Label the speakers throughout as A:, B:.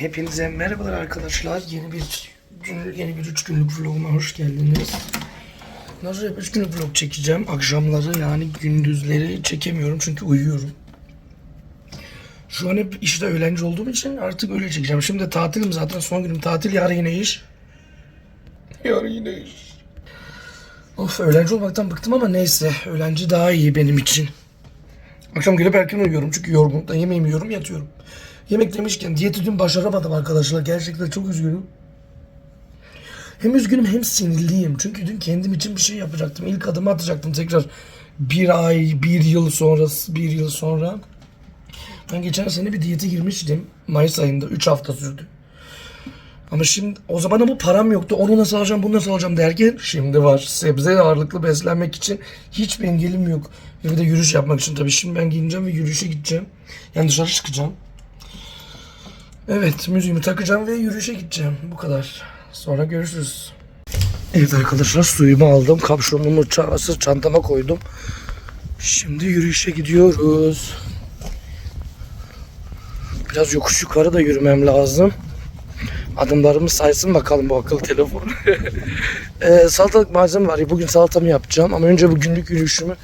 A: Hepinize merhabalar arkadaşlar. Yeni bir gün, yeni bir üç günlük vloguma hoş geldiniz. Nasıl hep üç günlük vlog çekeceğim. Akşamları yani gündüzleri çekemiyorum çünkü uyuyorum. Şu an hep işte öğlenci olduğum için artık öyle çekeceğim. Şimdi de tatilim zaten son günüm tatil. Yarın yine iş. Yarın yine iş. Of öğlenci olmaktan bıktım ama neyse. Öğlenci daha iyi benim için. Akşam gelip erken uyuyorum çünkü yorgunluktan yemeğimi yiyorum yatıyorum. Yemek demişken diyeti dün başaramadım arkadaşlar. Gerçekten çok üzgünüm. Hem üzgünüm hem sinirliyim. Çünkü dün kendim için bir şey yapacaktım. İlk adımı atacaktım tekrar. Bir ay, bir yıl sonra, bir yıl sonra. Ben geçen sene bir diyete girmiştim. Mayıs ayında. 3 hafta sürdü. Ama şimdi o zaman ama param yoktu. Onu nasıl alacağım, bunu nasıl alacağım derken şimdi var. Sebze ağırlıklı beslenmek için hiçbir engelim yok. Bir de yürüyüş yapmak için tabii. Şimdi ben giyineceğim ve yürüyüşe gideceğim. Yani dışarı çıkacağım. Evet, müziğimi takacağım ve yürüyüşe gideceğim. Bu kadar. Sonra görüşürüz. Evet arkadaşlar suyumu aldım. Kapşonumu ça- çantama koydum. Şimdi yürüyüşe gidiyoruz. Biraz yokuş yukarı da yürümem lazım. Adımlarımı saysın bakalım bu akıllı telefon. ee, salatalık malzeme var. Bugün salatamı yapacağım ama önce bu günlük yürüyüşümü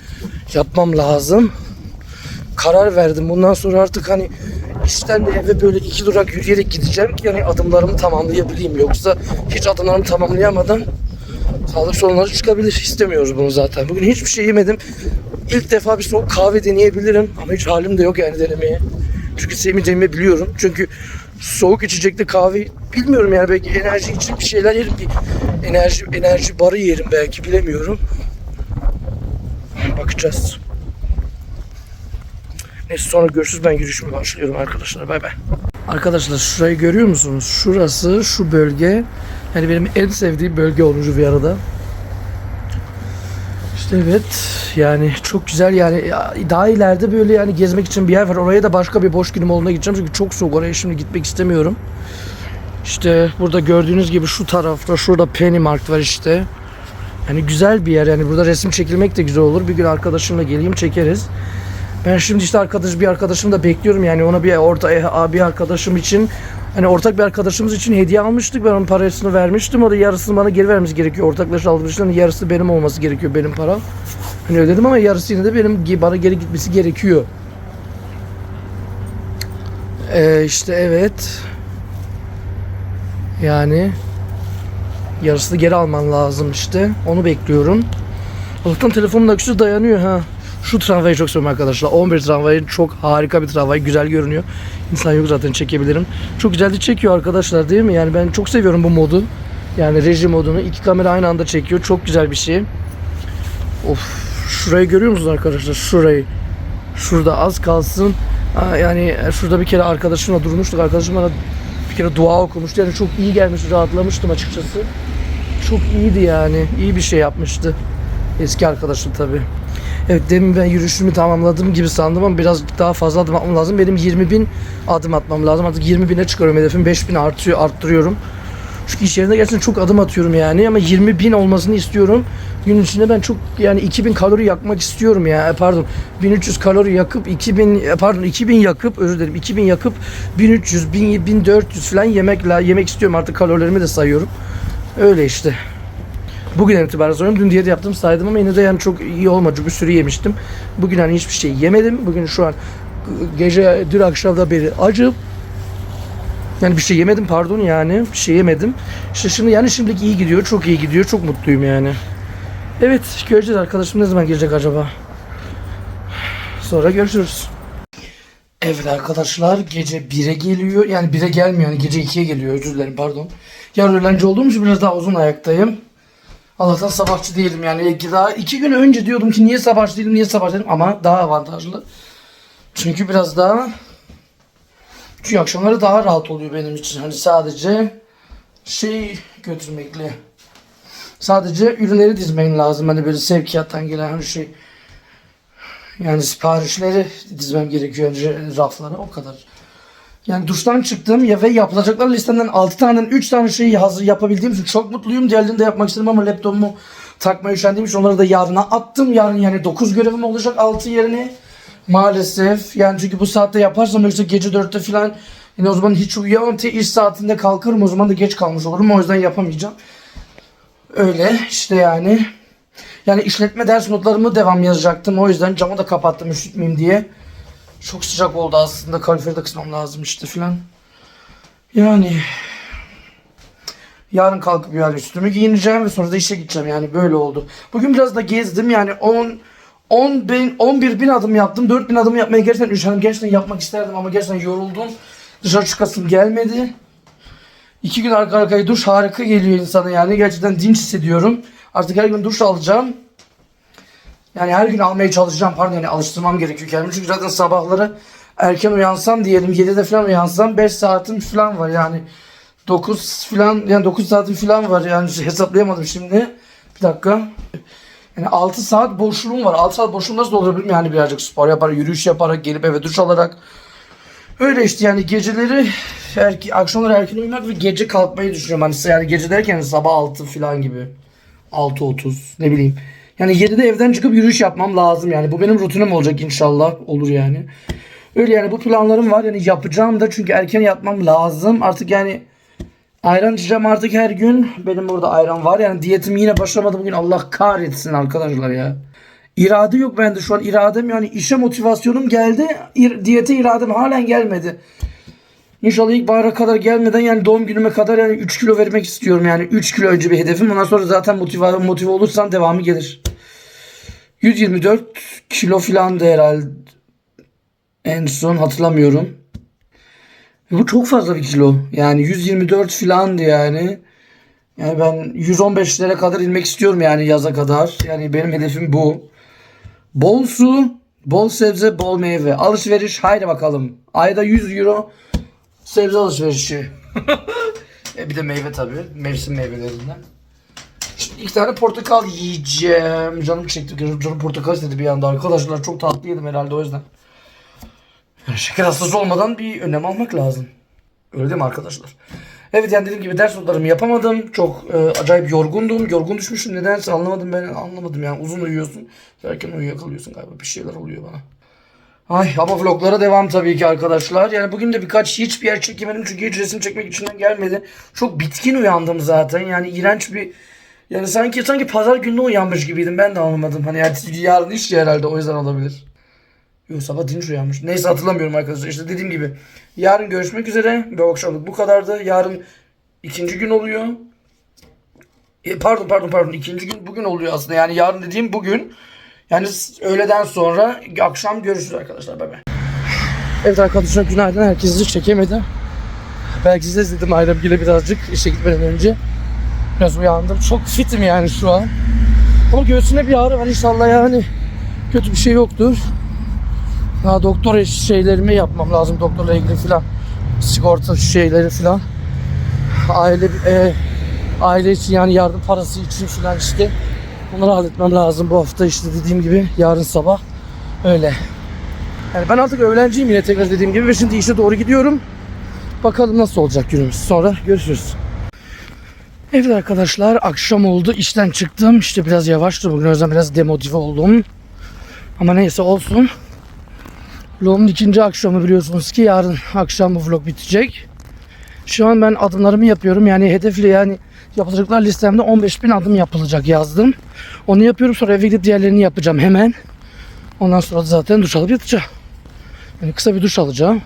A: yapmam lazım. Karar verdim. Bundan sonra artık hani işten de eve böyle iki durak yürüyerek gideceğim ki yani adımlarımı tamamlayabileyim. Yoksa hiç adımlarımı tamamlayamadan sağlık sorunları çıkabilir. İstemiyoruz bunu zaten. Bugün hiçbir şey yemedim. İlk defa bir soğuk kahve deneyebilirim ama hiç halim de yok yani denemeye. Çünkü sevmeyeceğimi biliyorum. Çünkü soğuk içecekli kahve bilmiyorum yani belki enerji için bir şeyler yerim bir enerji enerji barı yerim belki bilemiyorum. Bakacağız. Neyse sonra görüşürüz ben yürüyüşüme başlıyorum arkadaşlar bay bay. Arkadaşlar şurayı görüyor musunuz? Şurası şu bölge yani benim en sevdiğim bölge olmuş bir arada. İşte evet yani çok güzel yani ya daha ileride böyle yani gezmek için bir yer var. Oraya da başka bir boş günüm olduğuna gideceğim çünkü çok soğuk oraya şimdi gitmek istemiyorum. İşte burada gördüğünüz gibi şu tarafta şurada Penny Markt var işte. Yani güzel bir yer yani burada resim çekilmek de güzel olur. Bir gün arkadaşımla geleyim çekeriz. Ben şimdi işte arkadaş bir arkadaşım da bekliyorum yani ona bir orta eh, bir arkadaşım için hani ortak bir arkadaşımız için hediye almıştık. Ben onun parasını vermiştim. O da yarısını bana geri vermesi gerekiyor. Ortaklaşa almıştım. Yarısı benim olması gerekiyor benim param. Hani ödedim ama yarısı yine de benim bana geri gitmesi gerekiyor. Ee, işte evet. Yani yarısını geri alman lazım işte. Onu bekliyorum. Allah'tan telefonun aküsü dayanıyor ha. Şu tramvayı çok seviyorum arkadaşlar. 11 tramvayı çok harika bir tramvay. Güzel görünüyor. İnsan yok zaten çekebilirim. Çok güzel de çekiyor arkadaşlar değil mi? Yani ben çok seviyorum bu modu. Yani reji modunu. iki kamera aynı anda çekiyor. Çok güzel bir şey. Of. Şurayı görüyor musunuz arkadaşlar? Şurayı. Şurada az kalsın. Ha, Yani şurada bir kere arkadaşımla durmuştuk. Arkadaşım bana bir kere dua okumuştu. Yani çok iyi gelmiş. Rahatlamıştım açıkçası. Çok iyiydi yani. İyi bir şey yapmıştı. Eski arkadaşım tabii. Evet demin ben yürüyüşümü tamamladım gibi sandım ama birazcık daha fazla adım atmam lazım. Benim 20 bin adım atmam lazım. Artık 20 bine çıkıyorum hedefim. 5 bin artıyor, arttırıyorum. Çünkü iş yerinde gerçekten çok adım atıyorum yani ama 20 bin olmasını istiyorum. Gün içinde ben çok yani 2000 kalori yakmak istiyorum ya. E, Pardon 1300 kalori yakıp 2000 e, pardon 2000 yakıp özür dilerim 2000 yakıp 1300 1000 1400 falan yemek la yemek istiyorum artık kalorilerimi de sayıyorum. Öyle işte. Bugün itibaren sonra dün diyet yaptım saydım ama yine de yani çok iyi olmadı. Bir sürü yemiştim. Bugün hani hiçbir şey yemedim. Bugün şu an gece dün akşamda beri acım. Yani bir şey yemedim pardon yani. Bir şey yemedim. İşte şimdi yani şimdilik iyi gidiyor. Çok iyi gidiyor. Çok mutluyum yani. Evet göreceğiz arkadaşım ne zaman gelecek acaba? Sonra görüşürüz. Evet arkadaşlar gece 1'e geliyor. Yani 1'e gelmiyor yani gece 2'ye geliyor özür dilerim pardon. Yarın öğlenci olduğum için biraz daha uzun ayaktayım. Allah'tan sabahçı değilim yani. Daha iki gün önce diyordum ki niye sabahçı değilim niye sabahçı değilim? Ama daha avantajlı. Çünkü biraz daha çünkü akşamları daha rahat oluyor benim için. Hani sadece şey götürmekle. Sadece ürünleri dizmen lazım. Hani böyle sevkiyattan gelen her şey yani siparişleri dizmem gerekiyor. Önce raflara o kadar. Yani duştan çıktım ya ve yapılacaklar listemden 6 taneden 3 tane şeyi hazır yapabildiğim için çok mutluyum. Diğerlerini de yapmak istedim ama laptopumu takmaya üşendiğim için onları da yarına attım. Yarın yani 9 görevim olacak 6 yerine. Maalesef yani çünkü bu saatte yaparsam yoksa gece 4'te falan Yine o zaman hiç uyuyamam. Te iş saatinde kalkarım. O zaman da geç kalmış olurum. O yüzden yapamayacağım. Öyle işte yani. Yani işletme ders notlarımı devam yazacaktım. O yüzden camı da kapattım üşütmeyeyim diye. Çok sıcak oldu aslında. Kaloriferi de kısmam lazım işte filan. Yani yarın kalkıp yani üstümü giyineceğim ve sonra da işe gideceğim yani böyle oldu. Bugün biraz da gezdim yani 10 10 bin, 11 bin adım yaptım. 4 bin adım yapmaya gerçekten üşendim. Gerçekten yapmak isterdim ama gerçekten yoruldum. Dışarı çıkasım gelmedi. İki gün arka arkaya duş harika geliyor insana yani. Gerçekten dinç hissediyorum. Artık her gün duş alacağım. Yani her gün almaya çalışacağım. Pardon yani alıştırmam gerekiyor kendimi. Çünkü zaten sabahları erken uyansam diyelim 7'de falan uyansam 5 saatim falan var yani. 9 falan yani 9 saatim falan var yani hesaplayamadım şimdi. Bir dakika. Yani 6 saat boşluğum var. 6 saat boşluğum nasıl doldurabilirim yani birazcık spor yaparak, yürüyüş yaparak, gelip eve duş alarak. Öyle işte yani geceleri erke, akşamları erken uyumak ve gece kalkmayı düşünüyorum. Hani yani gece derken sabah 6 falan gibi. 6.30 ne bileyim. Yani 7'de evden çıkıp yürüyüş yapmam lazım yani. Bu benim rutinim olacak inşallah. Olur yani. Öyle yani bu planlarım var. Yani yapacağım da çünkü erken yatmam lazım. Artık yani ayran içeceğim artık her gün. Benim burada ayran var. Yani diyetim yine başlamadı bugün. Allah kahretsin arkadaşlar ya. İrade yok bende şu an iradem yani işe motivasyonum geldi. İr- diyete iradem halen gelmedi. İnşallah ilk bahara kadar gelmeden yani doğum günüme kadar yani 3 kilo vermek istiyorum yani 3 kilo önce bir hedefim. Ondan sonra zaten motive, motive olursam devamı gelir. 124 kilo falan da herhalde en son hatırlamıyorum. Bu çok fazla bir kilo. Yani 124 filandı yani. Yani ben 115'lere kadar inmek istiyorum yani yaza kadar. Yani benim hedefim bu. Bol su, bol sebze, bol meyve. Alışveriş haydi bakalım. Ayda 100 euro sebze alışverişi. e bir de meyve tabii. Mevsim meyvelerinden. Şimdi iki tane portakal yiyeceğim. Canım çekti. Canım portakal istedi bir anda. Arkadaşlar çok tatlı yedim herhalde o yüzden. Şeker hastası olmadan bir önlem almak lazım. Öyle değil mi arkadaşlar? Evet yani dediğim gibi ders notlarımı yapamadım. Çok e, acayip yorgundum. Yorgun düşmüşüm. Nedense anlamadım ben anlamadım yani. Uzun uyuyorsun. Erken uyuyakalıyorsun galiba. Bir şeyler oluyor bana. Ay ama vloglara devam tabii ki arkadaşlar. Yani bugün de birkaç hiçbir yer çekemedim çünkü hiç resim çekmek içinden gelmedi. Çok bitkin uyandım zaten. Yani iğrenç bir yani sanki sanki pazar günü uyanmış gibiydim. Ben de anlamadım. Hani ertesi yarın iş ya herhalde o yüzden olabilir. Yok sabah dinç uyanmış. Neyse hatırlamıyorum arkadaşlar. İşte dediğim gibi yarın görüşmek üzere. Bir akşamlık bu kadardı. Yarın ikinci gün oluyor. E, pardon pardon pardon ikinci gün bugün oluyor aslında. Yani yarın dediğim bugün. Yani öğleden sonra akşam görüşürüz arkadaşlar. Bay bay. Evet arkadaşlar günaydın. Herkesi çekemedim. Belki size izledim Ayrım Gül'e birazcık işe gitmeden önce. Biraz uyandım. Çok fitim yani şu an. Ama göğsüne bir ağrı var inşallah yani. Kötü bir şey yoktur. Daha doktor şeylerimi yapmam lazım. Doktorla ilgili filan. Sigorta şeyleri filan. Aile e, aile için yani yardım parası için filan işte. Bunları halletmem lazım bu hafta işte dediğim gibi yarın sabah. Öyle. Yani ben artık öğlenciyim yine tekrar dediğim gibi ve şimdi işe doğru gidiyorum. Bakalım nasıl olacak günümüz. Sonra görüşürüz. Evet arkadaşlar akşam oldu işten çıktım işte biraz yavaştı bugün o yüzden biraz demotive oldum. Ama neyse olsun. Vlogun ikinci akşamı biliyorsunuz ki yarın akşam bu vlog bitecek. Şu an ben adımlarımı yapıyorum. Yani hedefli yani yapılacaklar listemde 15.000 adım yapılacak yazdım. Onu yapıyorum sonra eve gidip diğerlerini yapacağım hemen. Ondan sonra zaten duş alıp yatacağım. Yani kısa bir duş alacağım.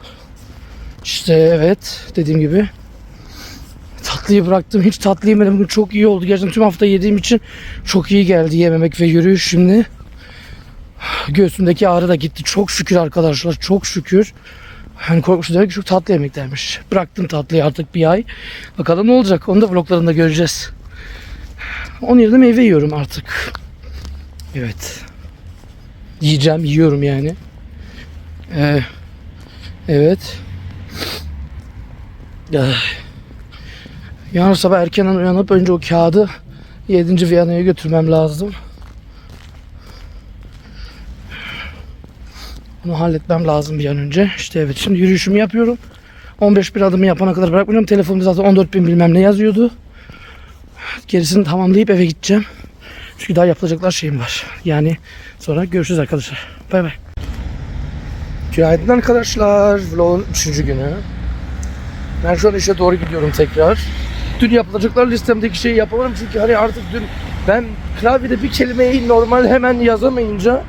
A: İşte evet dediğim gibi tatlıyı bıraktım. Hiç tatlı yemedim. Bugün çok iyi oldu. Gerçekten tüm hafta yediğim için çok iyi geldi yememek ve yürüyüş şimdi. Göğsümdeki ağrı da gitti. Çok şükür arkadaşlar. Çok şükür. Hani korkmuştum demek ki çok tatlı yemeklermiş. Bıraktım tatlıyı artık bir ay. Bakalım ne olacak. Onu da vloglarında göreceğiz. Onun yerine meyve yiyorum artık. Evet. Yiyeceğim, yiyorum yani. Ee, evet. Yarın sabah erkenden uyanıp önce o kağıdı 7. Viyana'ya götürmem lazım. Bunu halletmem lazım bir an önce. İşte evet şimdi yürüyüşümü yapıyorum. 15 bir adımı yapana kadar bırakmayacağım. Telefonumda zaten 14 bin bilmem ne yazıyordu. Gerisini tamamlayıp eve gideceğim. Çünkü daha yapılacaklar şeyim var. Yani sonra görüşürüz arkadaşlar. Bay bay. Günaydın arkadaşlar. Vlogun 3. günü. Ben şu an işe doğru gidiyorum tekrar. Dün yapılacaklar listemdeki şeyi yapamadım çünkü hani artık dün ben klavyede bir kelimeyi normal hemen yazamayınca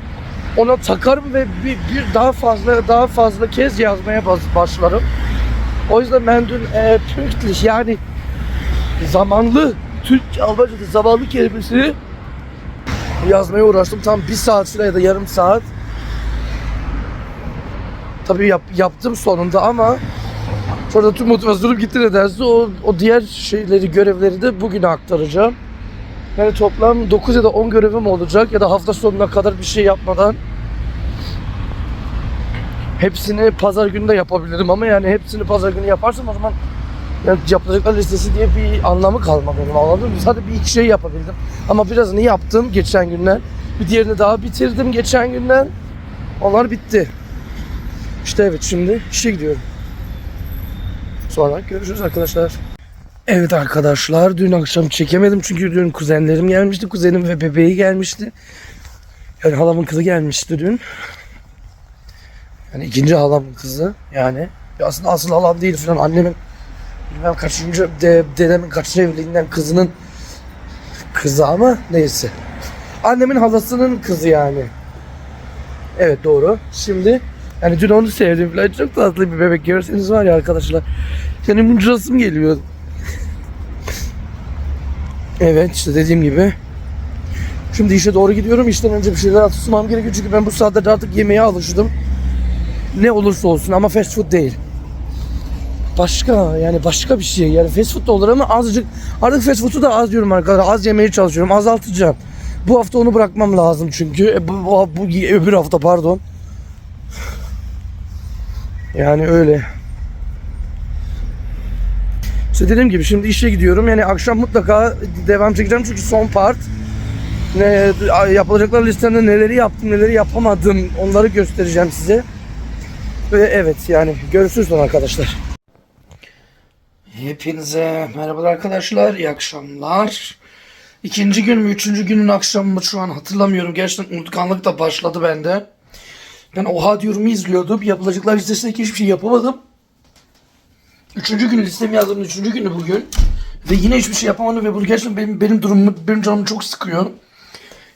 A: ona takarım ve bir, bir daha fazla daha fazla kez yazmaya başlarım. O yüzden ben dün e, pünktlich yani zamanlı Türk Almanca'da zamanlı kelimesini yazmaya uğraştım. Tam bir saat süre ya da yarım saat. Tabii yap, yaptım sonunda ama sonra tüm motivasyonum gitti nedense. O, o diğer şeyleri, görevleri de bugüne aktaracağım. Yani toplam 9 ya da 10 görevim olacak ya da hafta sonuna kadar bir şey yapmadan hepsini pazar günü de yapabilirim ama yani hepsini pazar günü yaparsam o zaman yani yapılacaklar listesi diye bir anlamı kalmadı benim anladın mı? Sadece bir iki şey yapabildim. Ama birazını yaptım geçen günler. Bir diğerini daha bitirdim geçen günden. Onlar bitti. İşte evet şimdi işe gidiyorum. Sonra görüşürüz arkadaşlar. Evet arkadaşlar dün akşam çekemedim çünkü dün kuzenlerim gelmişti. Kuzenim ve bebeği gelmişti. Yani halamın kızı gelmişti dün. Yani ikinci halamın kızı yani. Ya aslında asıl halam değil falan annemin bilmem kaçıncı de, dedemin kaçıncı evliliğinden kızının kızı ama neyse. Annemin halasının kızı yani. Evet doğru. Şimdi yani dün onu sevdim falan çok tatlı bir bebek görseniz var ya arkadaşlar. Yani mıncırasım geliyor. Evet işte dediğim gibi. Şimdi işe doğru gidiyorum. İşten önce bir şeyler atıştırmam gerekiyor. Çünkü ben bu saatte artık yemeğe alıştım. Ne olursa olsun ama fast food değil. Başka yani başka bir şey. Yani fast food da olur ama azıcık artık fast food'u da az diyorum arkadaşlar. Az yemeye çalışıyorum. Azaltacağım. Bu hafta onu bırakmam lazım çünkü. E, bu, bu, bu öbür hafta pardon. Yani öyle. İşte dediğim gibi şimdi işe gidiyorum. Yani akşam mutlaka devam çekeceğim çünkü son part. Ne yapılacaklar listemde neleri yaptım, neleri yapamadım onları göstereceğim size. Ve evet yani görüşürüz sonra arkadaşlar. Hepinize merhabalar arkadaşlar. iyi akşamlar. İkinci gün mü, üçüncü günün akşamı mı şu an hatırlamıyorum. Gerçekten unutkanlık da başladı bende. Ben oha diyorumu izliyordum. Yapılacaklar listesindeki hiçbir şey yapamadım. Üçüncü gün listemi yazdım. Üçüncü günü bugün. Ve yine hiçbir şey yapamadım ve bu gerçekten benim, benim durumumu, benim canımı çok sıkıyor.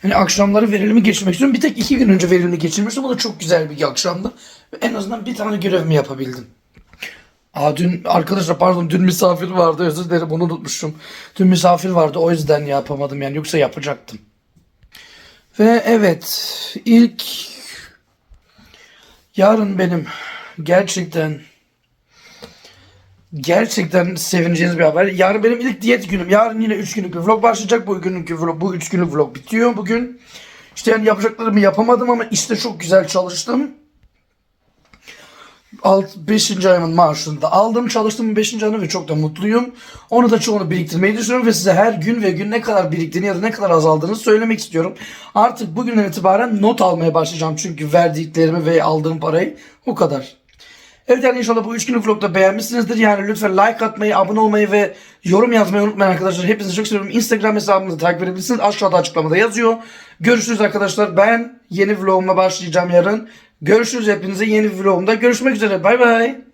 A: Yani akşamları verilimi geçirmek istiyorum. Bir tek iki gün önce verilimi geçirmiştim. O da çok güzel bir akşamdı. En azından bir tane görevimi yapabildim. Aa dün arkadaşlar pardon dün misafir vardı özür dilerim onu unutmuşum. Dün misafir vardı o yüzden yapamadım yani yoksa yapacaktım. Ve evet ilk yarın benim gerçekten gerçekten sevineceğiniz bir haber. Yarın benim ilk diyet günüm. Yarın yine 3 günlük bir vlog başlayacak. Bu günlük vlog, bu 3 günlük vlog bitiyor bugün. İşte yani yapacaklarımı yapamadım ama işte çok güzel çalıştım. 5. ayımın maaşını da aldım. Çalıştım 5. ayını ve çok da mutluyum. Onu da çoğunu biriktirmeyi düşünüyorum ve size her gün ve gün ne kadar biriktiğini ya da ne kadar azaldığını söylemek istiyorum. Artık bugünden itibaren not almaya başlayacağım çünkü verdiklerimi ve aldığım parayı o kadar. Evet yani inşallah bu 3 günlük vlogda beğenmişsinizdir. Yani lütfen like atmayı, abone olmayı ve yorum yazmayı unutmayın arkadaşlar. Hepinizi çok seviyorum. Instagram hesabımızı takip edebilirsiniz. Aşağıda açıklamada yazıyor. Görüşürüz arkadaşlar. Ben yeni vloguma başlayacağım yarın. Görüşürüz hepinize yeni vlogumda. Görüşmek üzere. Bay bay.